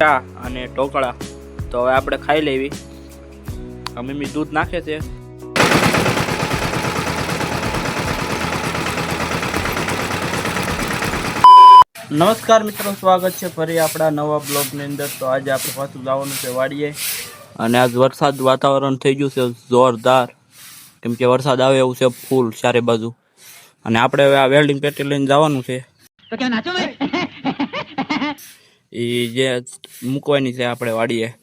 ચા અને ઢોકળા. તો હવે આપણે ખાઈ લેવી. મમ્મી દૂધ નાખે છે. નમસ્કાર મિત્રો સ્વાગત છે ફરી આપણા નવા બ્લોગની અંદર. તો આજે આપણે પાછું જવાનું છે વાડીએ. અને આજ વરસાદ વાતાવરણ થઈ ગયું છે જોરદાર. કેમ કે વરસાદ આવે એવું છે ફૂલ ચારે બાજુ. અને આપણે હવે આ વેલ્ડિંગ પેટી લઈને જવાનું છે. એ જે મૂકવાની છે આપણે વાડીએ.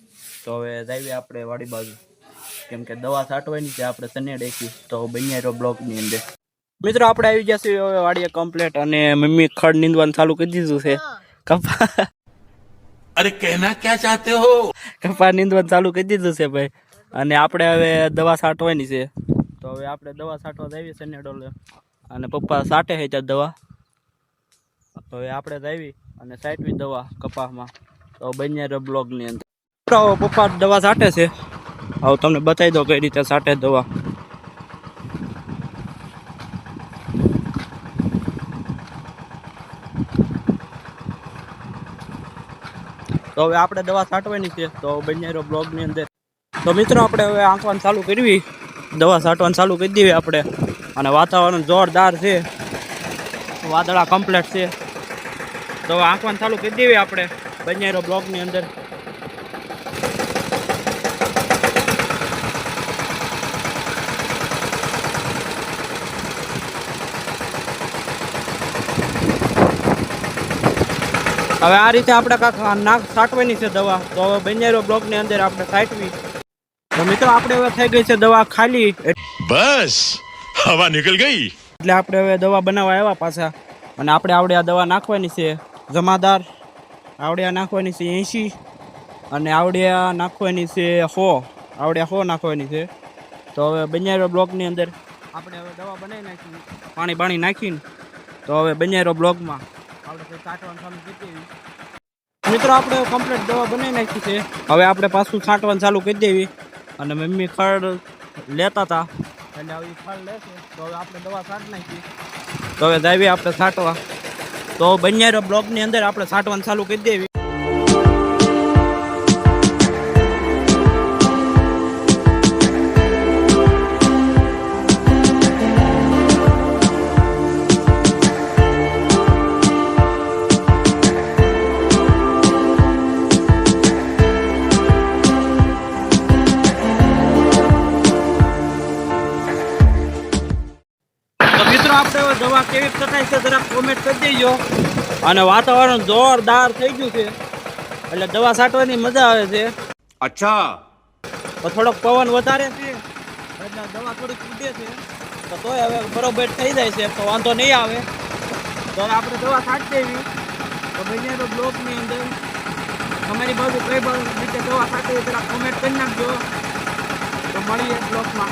તો હવે જાવી આપણે વાડી બાજુ. કેમ કે દવા છાંટવાની છે આપણે તને ડેકી તો બન્યા રહ્યો બ્લોકની અંદર. મિત્રો આપણે આવી ગયા છીએ હવે વાડીએ કમ્પ્લેટ અને મમ્મી ખડ નીંદવાનું ચાલુ કરી દીધું છે. કપા અરે કહેના ક્યાં ચાહતે હો? કપા નીંદવાનું ચાલુ કરી દીધું છે ભાઈ. અને આપણે હવે દવા છાંટવાની છે. તો હવે આપણે દવા છાંટવા જઈએ સનેડોલે અને પપ્પા સાટે છે ત્યાં દવા. હવે આપણે જાવી અને છાંટવી દવા કપાસમાં. તો બન્યા બ્લોગની અંદર. મિત્રો, પપ્પા દવા છાંટે છે. હવે તમને બતાવી દો કઈ રીતે છાંટે દવા. તો હવે આપણે દવા છાંટવાની છે. તો બન્યા બ્લોગની અંદર. તો મિત્રો આપણે હવે આંકવાનું ચાલુ કરવી. દવા છાંટવાનું ચાલુ કરી દેવી આપણે. અને વાતાવરણ જોરદાર છે. વાદળા કમ્પ્લેટ છે. તો આંકવાનું ચાલુ કરી દેવી આપણે બંજારો બ્લોગની અંદર. હવે આ રીતે આપણે કાંક નાક સાટવાની છે દવા. તો હવે બંજારો બ્લોકની અંદર આપણે સાટવી. તો મિત્રો આપણે હવે થઈ ગઈ છે દવા ખાલી. બસ હવા નીકળ ગઈ. એટલે આપણે હવે દવા બનાવવા આવ્યા પાછા. અને આપણે આવડે આ દવા નાખવાની છે. જમાદાર. આવડિયા નાખવાની છે એંશી અને આવડિયા નાખવાની છે સો. આવડિયા સો નાખવાની છે. તો હવે બંજારો બ્લોકની અંદર આપણે હવે દવા બનાવી નાખી પાણી પાણી નાખીને તો હવે બંજારો બ્લોકમાં આપણે કાઢવાનું ચાલુ કરી મિત્રો, આપણે કમ્પ્લીટ દવા બનાવી નાખી છે. હવે આપણે પાછું છાંટવાનું ચાલુ કરી દેવી. અને મમ્મી ખડ લેતા હતા. એટલે હવે ખડ લેશે. તો હવે આપણે દવા છાંટી નાખી તો હવે જાવી આપણે છાંટવા. તો બંનેરો બ્લોકની અંદર આપણે સાઠવાનું ચાલુ કરી દેવી. કેવી કટાઈ છે જરાક કોમેન્ટ કરી દેજો. અને વાતાવરણ જોરદાર થઈ ગયું છે. એટલે દવા છાંટવાની મજા આવે છે. અચ્છા. તો થોડોક પવન વધારે છે. એટલે દવા થોડીક ઉડે છે. તો તોય હવે બરોબર થઈ જાય છે. તો વાંધો નહીં આવે. તો આપણે દવા છાંટી દેવી. તો બને તો બ્લોકની અંદર. તમારી બાજુ કઈ બાજુ રીતે દવા છાંટવી જરા કોમેન્ટ કરી નાખજો. તો મળીએ બ્લોકમાં.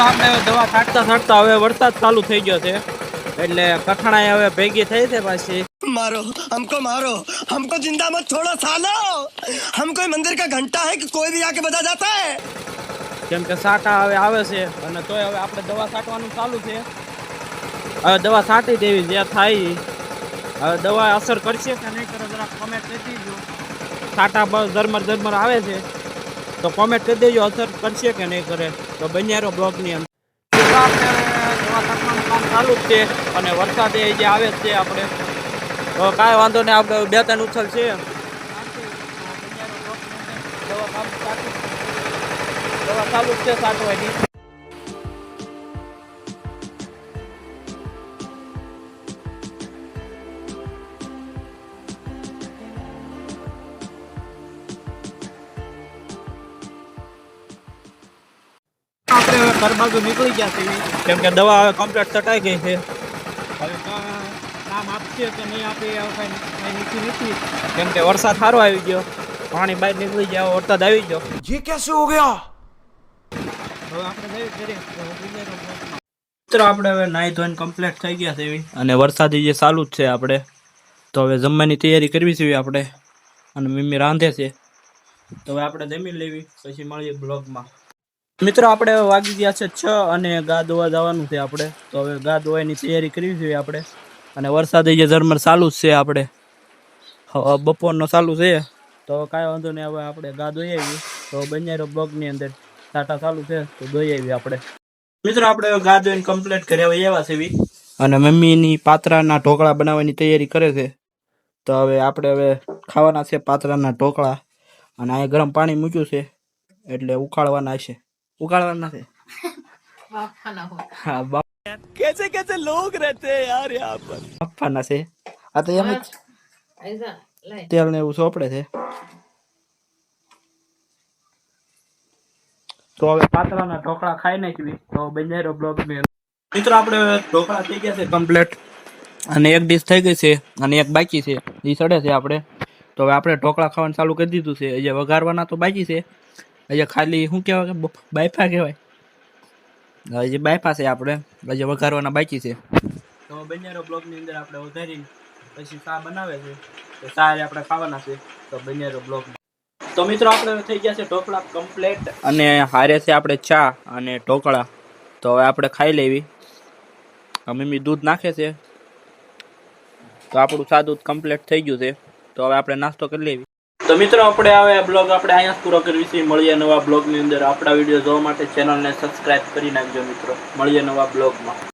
આપણે દવા છાંટતા છાંટતા હવે વરસાદ ચાલુ થઈ ગયો છે. એટલે કઠણાઈ હવે ભેગી થઈ છે પાછી. મારો હમકો મારો હમકો જિંદા મત છોડો સાલો. હમ કોઈ મંદિર કા ઘંટા હે કે કોઈ ભી આકે બતા જાતા? હે કેમ કે સાટા હવે આવે છે અને તોય હવે આપણે દવા સાટવાનું ચાલુ છે. હવે દવા સાટી દેવી જે થાય હવે દવા અસર કરશે કે નહીં કરે જરા કોમેન્ટ કરી દેજો. સાટા બસ ઝરમર ઝરમર આવે છે. તો કોમેન્ટ કરી દેજો અસર કરશે કે નહીં કરે. તો બન્યા બન્યારો બ્લોગની અંદર. દવા સાટવાનું કામ ચાલુ જ છે. અને વરસાદ એ જે આવે છે આપણે. તો કાંઈ વાંધો નહીં, આપણે બે ત્રણ ઉછલ છે. દવા ચાલુ છે હવે ઘર બાજુ નીકળી ગયા છીએ. કેમ કે દવા કમ્પ્લીટ ચટાઈ ગઈ છે. કામ કેમ કે વરસાદ સારો આવી ગયો. પાણી બહાર નીકળી ગયા વરસાદ આવી ગયો. જે કેસે હો ગયા? મિત્રો આપણે હવે નાઈ ધોઈને કમ્પ્લીટ થઈ ગયા છે એવી. અને વરસાદ જે ચાલુ જ છે આપણે. તો હવે જમવાની તૈયારી કરવી છે આપણે. અને મમ્મી રાંધે છે. તો હવે આપણે જમી લેવી પછી મળીએ બ્લોગમાં. મિત્રો આપણે હવે વાગી ગયા છે છ અને ગા ધોવા જવાનું છે આપણે. તો હવે ગા ધોવાની તૈયારી કરવી જોઈએ આપણે. અને વરસાદ જે ઝરમર ચાલુ જ છે આપણે. બપોરનો ચાલુ છે. તો કાંઈ વાંધો નહીં હવે આપણે ગા દોઈ આવી તો બંજારો બ્લોગની અંદર ટાટા ચાલુ છે તો દોઈ આવી આપણે. મિત્રો આપણે હવે ગા દોઈને કમ્પ્લીટ કર્યા હોય એવા છે અને મમ્મીની પાત્રાના ઢોકળા બનાવવાની તૈયારી કરે છે. તો હવે આપણે હવે ખાવાના છે પાત્રાના ઢોકળા. અને અહીંયા ગરમ પાણી મૂક્યું છે એટલે ઉકાળવાના છે. ઉકાળવાના છે? હા. બાપ कैसे कैसे लोग रहते हैं यार यहाँ पर બાફવાના છે આ તો એમ જ ऐसा लाइट તેલ ને એવું સોપડે છે તો હવે પાતળાના ઢોકળા ખાઈ નાખવી તો બંજારો બ્લોગ ને મિત્રો આપણે ઢોકળા થઈ ગયા છે કમ્પ્લીટ અને એક ડીશ થઈ ગઈ છે અને એક બાકી છે એ સડે છે આપણે તો હવે આપણે ઢોકળા ખાવાનું ચાલુ કરી દીધું છે અહીંયા વઘારવાના તો બાકી છે અહીંયા ખાલી શું કહેવાય કે બ- બાયફા કહેવાય હજી બાયફા છે આપણે હજી વઘારવાના બાકી છે. તો બનેરો બ્લોગની અંદર આપણે વધારી પછી ચા બનાવે છે, તો સારે આપણે ખાવાના છે, તો બનેરો બ્લોગ તો મિત્રો આપણે થઈ ગયા છે ઢોકળા કમ્પ્લેટ અને હારે છે આપણે ચા અને ઢોકળા. તો હવે આપણે ખાઈ લેવી. મમ્મી દૂધ નાખે છે. તો આપણું સાદું કમ્પ્લીટ થઈ ગયું છે. તો હવે આપણે નાસ્તો કરી લેવી. તો મિત્રો, આપણે હવે બ્લોગ આપણે અહીંયા પૂરો કરવી છે. મળીએ નવા બ્લોગની અંદર. આપણા વીડિયો જોવા માટે ચેનલને સબસ્ક્રાઇબ કરી નાખજો મિત્રો. મળીએ નવા બ્લોગમાં.